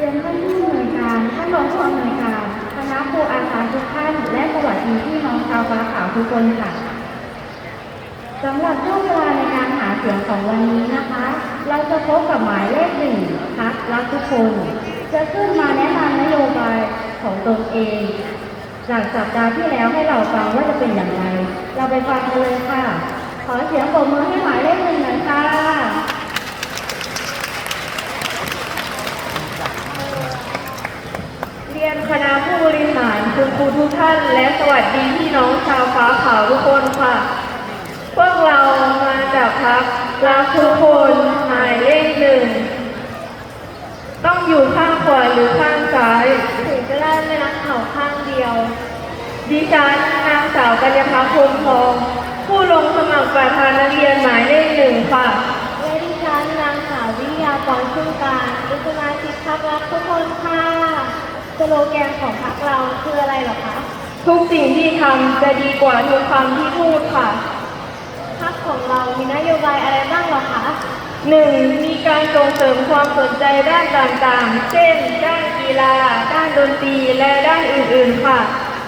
รียนท่านผู้อำนวยการท่านรองผู้อำนวยการคณะครูอาสาทุกท่านและสวัสดีพี่น้องชาวฟ้าขาวทุกคนค่ะสำหรับช่วงเวลาในการหาเสียงของวันนี้นะคะ เราจะพบกับหมายเลขหนึ่งพักรักทุกคน จะขึ้นมาแนะนำนโยบายของตนเอง จากสัปดาห์ที่แล้วให้เราฟังว่าจะเป็นอย่างไร เราไปฟังกันเลยค่ะ ขอเสียงปรบมือให้หมายเลขหนึ่งหน่อยค่ะ เรียนคณะผู้บริหารคุณครูทุกท่าน และสวัสดีพี่น้องชาวฟ้าขาวทุกคนค่ะ พวกเรามาจากพักรักทุกคนหมายเลขหนึ่ง ต้องอยู่ข้างขวาหรือข้างซ้ายถึงจะได้ไม่รักเขาข้างเดียว ดิฉันนางสาวกัญญาภาพรหมทอง ผู้ลงสมัครประธานนักเรียนหมายเลขหนึ่งค่ะและดิฉันนางสาววิทยากรชุ่มการเป็นสมาชิกพักรักทุกคนค่ะ สโลแกนของพักเราคืออะไรเหรอคะทุกสิ่งที่ทำจะดีกว่าทุกคำที่พูดค่ะพักของเรามีนโยบายอะไรบ้างเหรอคะหนึ่งมีการส่งเสริมความสนใจด้านต่างๆ เช่น ด้านกีฬา ด้านดนตรี และด้านอื่นๆค่ะ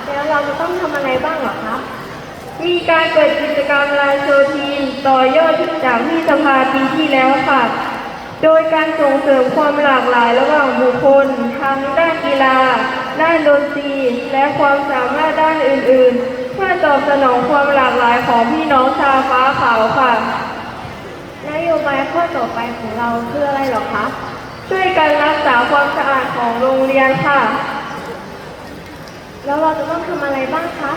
แล้วเราจะต้องทำอะไรบ้างเหรอคะ มีการเปิดกิจกรรมไลน์โชว์ทีมต่อยอดจากที่สภาปีที่แล้วค่ะ โดยการส่งเสริมความหลากหลายระหว่างบุคคล ทั้งด้านกีฬา ด้านดนตรีและความสามารถด้านอื่นๆ เพื่อตอบสนองความหลากหลายของพี่น้องชาวฟ้าขาวค่ะนโยบายข้อต่อไปของเราคืออะไรหรอคะช่วยกันรักษาความสะอาดของโรงเรียนค่ะ แล้วเราจะต้องทำอะไรบ้างคะ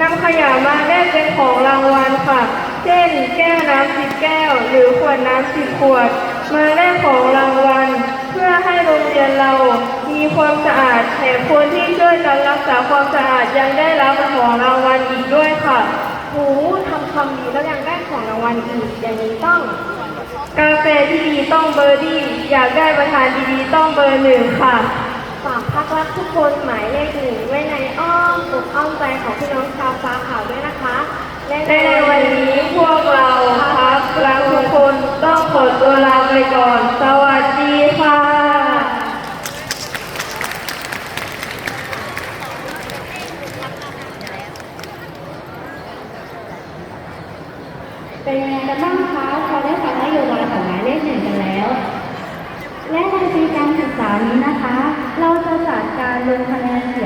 นำขยะมาแลกเป็นของรางวัลค่ะ เช่น แก้วน้ำสิบแก้ว หรือขวดน้ำสิบขวด มาแลกของรางวัล เพื่อให้โรงเรียนเรามีความสะอาดแถมคนที่ช่วยกันรักษาความสะอาดยังได้รับของรางวัลอีกด้วยค่ะโอ้ทำความดีแล้วยังได้ของรางวัลอีกอย่างนี้ต้อง กาแฟที่ดีต้องเบอร์ดี้อยากได้ประธานดีๆต้องเบอร์หนึ่งค่ะฝากพักรักทุกคนหมายเลขหนึ่งไว้ในอ้อมอกอ้อมใจของพี่น้องชาวฟ้าขาวด้วยนะคะและในวันนี้พวกเราพักรักทุกคนต้องขอตัวลาไปก่อน สวัสดีค่ะ เป็นยังไงกันบ้างคะพอได้ฟังนโยบายของหมายเลขหนึ่งกันแล้ว และในปีการศึกษานี้นะคะ เราจะจัดการลงคะแนนเสียง